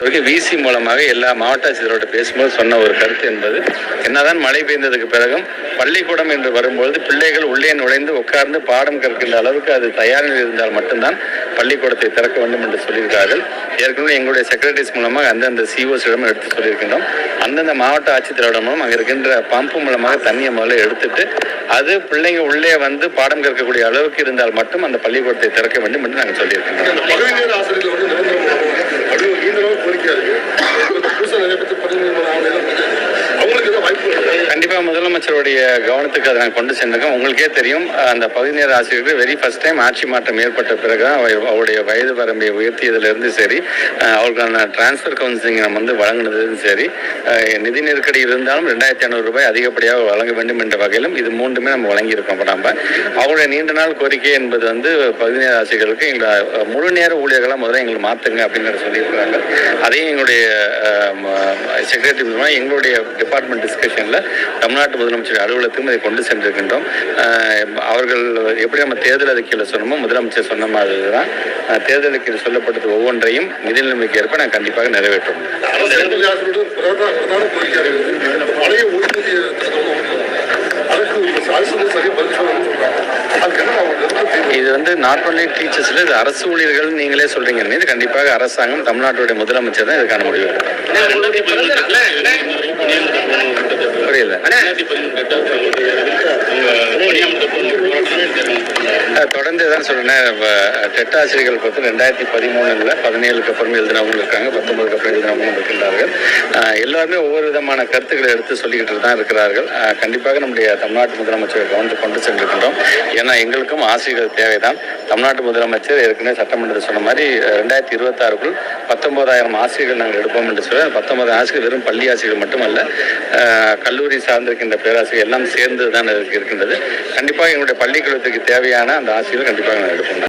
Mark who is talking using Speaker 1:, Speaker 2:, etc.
Speaker 1: வரைக்கும் விசி மூலமாக எல்லா மாவட்ட ஆட்சியரோட பேசும்போது சொன்ன ஒரு கருத்து என்பது என்னதான் மழை பெய்ந்ததுக்கு பிறகும் பள்ளிக்கூடம் என்று வரும்பொழுது பிள்ளைகள் உள்ளே நுழைந்து உட்கார்ந்து பாடம் கற்கின்ற அளவுக்கு அது தயார் இருந்தால் மட்டும்தான் பள்ளிக்கூடத்தை திறக்க வேண்டும் என்று சொல்லியிருக்கார்கள் ஏற்கனவே எங்களுடைய செக்ரட்டரிஸ் மூலமாக அந்தந்த சிஓஸிடம் எடுத்து சொல்லியிருக்கின்றோம். அந்தந்த மாவட்ட ஆட்சித்தலைவரிடம் மூலம் அங்கே இருக்கின்ற பம்பு மூலமாக தண்ணியை முதல்ல எடுத்துட்டு அது பிள்ளைங்க உள்ளே வந்து பாடம் கற்கக்கூடிய அளவுக்கு இருந்தால் மட்டும் அந்த பள்ளிக்கூடத்தை திறக்க வேண்டும் என்று நாங்கள் சொல்லியிருக்கின்றோம். கண்டிப்பாக முதலமைச்சருடைய கவனத்துக்கு அதை நாங்கள் கொண்டு சென்றிருக்கேன். உங்களுக்கே தெரியும் அந்த பகுதி நேர ஆசிரியர்கள் வெரி ஃபர்ஸ்ட் டைம் ஆட்சி மாற்றம் ஏற்பட்ட பிறகு தான் அவருடைய வயது வரம்பை உயர்த்தியதுலேருந்து சரி அவருக்கான டிரான்ஸ்ஃபர் கவுன்சிலிங் நம்ம வந்து வழங்கினதும் சரி நிதி நெருக்கடி இருந்தாலும் ரெண்டாயிரத்தி ஐநூறு ரூபாய் அதிகப்படியாக வழங்க வேண்டும் என்ற வகையிலும் இது மூன்றுமே நம்ம வழங்கியிருக்கோம். நம்ம அவருடைய நீண்ட நாள் கோரிக்கை என்பது வந்து பகுதி நேர ஆசிரியர்களுக்கு எங்களை முழு நேர ஊழியர்களாக முதல்ல எங்களை மாற்றுங்க அப்படின்னு சொல்லியிருக்கிறாங்க. அதையும் எங்களுடைய செக்ரட்டரி மூலமாக எங்களுடைய டிபார்ட்மெண்ட் டிஸ்கஷனில் தமிழ்நாட்டு முதலமைச்சர் அலுவலகத்துக்கும் இதை கொண்டு சென்றிருக்கின்றோம். அவர்கள் எப்படி நம்ம தேர்தல் அறிக்கையில் சொன்னோமோ முதலமைச்சர் சொன்ன மாதிரி தான் தேர்தல் அறிக்கையில் சொல்லப்பட்டது ஒவ்வொன்றையும் நிதி நிலைமைக்கு ஏற்ப நான் கண்டிப்பாக நிறைவேற்றும்
Speaker 2: வந்து
Speaker 1: நாட் ஒன்லி டீச்சர்ஸ்ல இது அரசு ஊழியர்கள் நீங்களே சொல்றீங்க இது கண்டிப்பாக அரசாங்கம் தமிழ்நாட்டுடைய முதலமைச்சர் தான் இதுக்கான முடிவு புரியல தொடர்ந்து தான் சொன்னேன் டெட் ஆசிரியர்கள் பொறுத்து ரெண்டாயிரத்தி பதிமூணுல பதினேழுக்கு அப்புறம் எழுதினவங்க இருக்காங்க. பத்தொன்பதுக்கு அப்புறம் எழுதினவங்க இருக்கின்றார்கள். எல்லாருமே ஒவ்வொரு விதமான கருத்துக்களை எடுத்து சொல்லிக்கிட்டு தான் இருக்கிறார்கள். கண்டிப்பாக நம்முடைய தமிழ்நாட்டு முதலமைச்சர் கவனத்துக்கு கொண்டு சென்றிருக்கின்றோம் ஏன்னா எங்களுக்கும் ஆசிரியர்கள் தேவைதான். தமிழ்நாட்டு முதலமைச்சர் ஏற்கனவே சட்டமன்றத்தில் சொன்ன மாதிரி ரெண்டாயிரத்தி இருபத்தாறுக்குள் பத்தொன்பதாயிரம் ஆசிரியர்கள் நாங்கள் எடுப்போம் என்று சொல்லி பத்தொன்பதாயிரம் ஆசிரியர் வெறும் பள்ளி ஆசிரியர்கள் மட்டுமல்ல கல்லூரி சார்ந்திருக்கின்ற பேராசிரியர் எல்லாம் சேர்ந்து தான் இருக்கின்றது. கண்டிப்பாக எங்களுடைய பள்ளிக்கூடத்துக்கு தேவையான அந்த ஆசிரியர்கள் கண்டிப்பாக நாங்கள் எடுப்போம்.